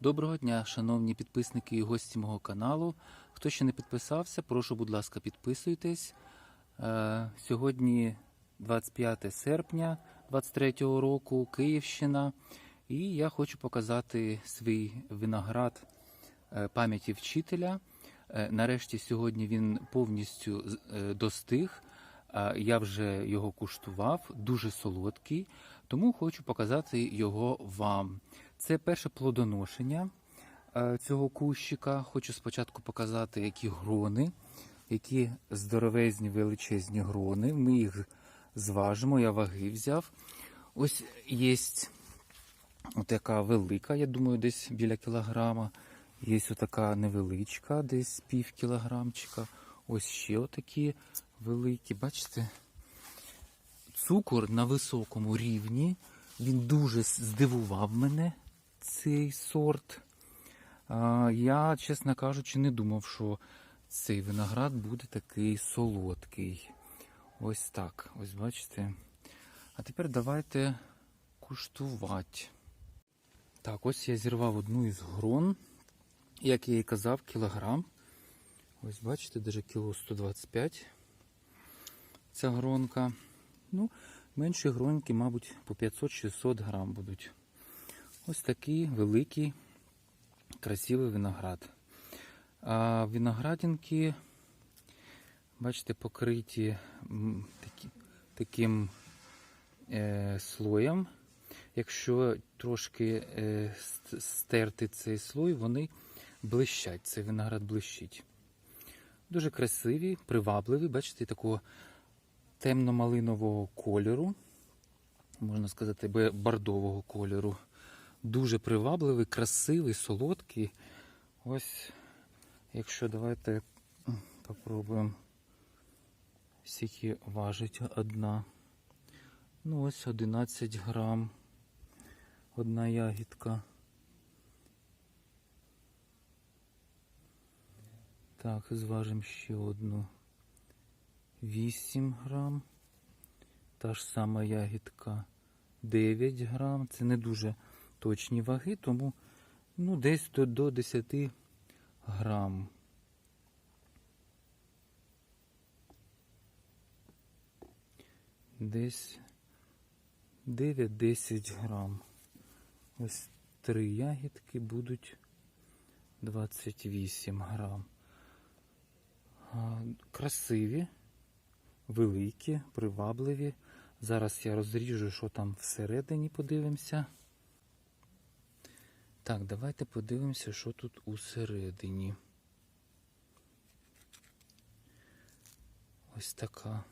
Доброго дня, шановні підписники і гості мого каналу. Хто ще не підписався, прошу, будь ласка, підписуйтесь. Е, Сьогодні 25 серпня 23 року, Київщина. І я хочу показати свій виноград е, пам'яті вчителя. Е, Нарешті сьогодні він повністю достиг. Я вже його куштував, дуже солодкий, тому хочу показати його вам. Це перше плодоношення е, цього кущика. Хочу спочатку показати, які грони, які здоровезні величезні грони. Ми їх зважимо, я ваги взяв. Ось є така велика, я думаю, десь біля кілограма. Є отака невеличка, десь пів кілограмчика. Ось ще отакі великі. Бачите? Цукор на високому рівні. Він дуже здивував мене, цей сорт. Я, чесно кажучи, не думав, що цей виноград буде такий солодкий. Ось так. Ось бачите. А тепер давайте куштувати. Так, ось я зірвав одну із грон. Як я і казав, кілограм. Ось бачите, даже кіло 125. Ця гронка. Ну, менші гронки, мабуть, по 500-600 грам будуть. Ось такий великий, красивий виноград. А виноградинки, бачите, покриті такі, таким е, слоєм. Якщо трошки е, стерти цей слой, вони блищать. Цей виноград блищить. Дуже красиві, привабливі, бачите, такого темно-малинового кольору, можна сказати, бордового кольору. Дуже привабливий, красивий, солодкий. Ось, якщо давайте попробуємо, скільки важить одна. Ну, ось 11 грам. Одна ягідка. Так, зважимо ще одну. 8 грам. Та ж сама ягідка 9 грам. Це не дуже точні ваги, тому ну, десь до, до 10 грам. Десь 9-10 грам. Ось три ягідки будуть 28 грам. Красиві, великі, привабливі. Зараз я розріжу, що там всередині, подивимося. Так, давайте подивимося, що тут усередині. Ось така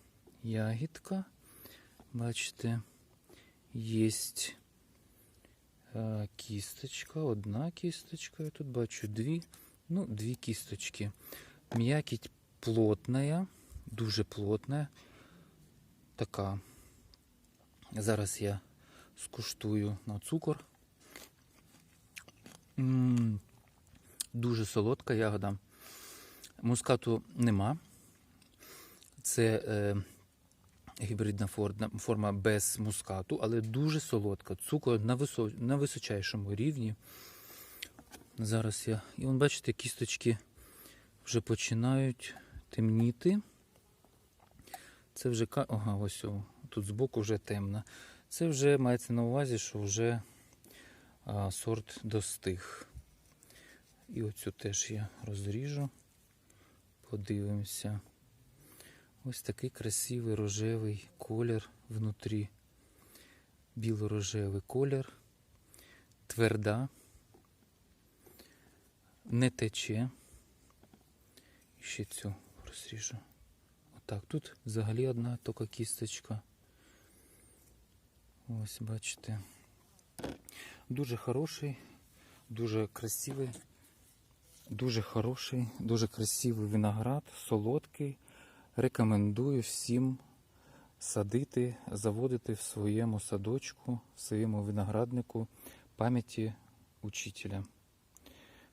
ягідка. Бачите, є е, кісточка, одна кісточка, я тут бачу дві, ну, дві кісточки. М'якіть плотная, дуже плотна. Така. Зараз я скуштую на цукор. М, Дуже солодка ягода. Мускату нема. Це е, гібридна форма, без мускату, але дуже солодка. Цукор на, висо, на височайшому рівні. Зараз я. І бачите, кісточки вже починають темніти. Це вже ага, ось о, тут збоку вже темно. Це вже мається на увазі, що вже а, сорт достиг. І оцю теж я розріжу. Подивимося. Ось такий красивий рожевий колір внутрі. Біло-рожевий колір. Тверда. Не тече. І ще цю розріжу. Отак. Тут взагалі одна тільки кісточка. Ось, бачите. Дуже хороший, дуже красивий, дуже хороший, дуже красивий виноград, солодкий. Рекомендую всім садити, заводити в своєму садочку, в своєму винограднику пам'яті учителя.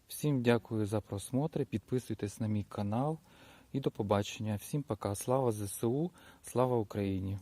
Всім дякую за просмотр. Підписуйтесь на мій канал і до побачення. Всім пока. Слава ЗСУ, слава Україні!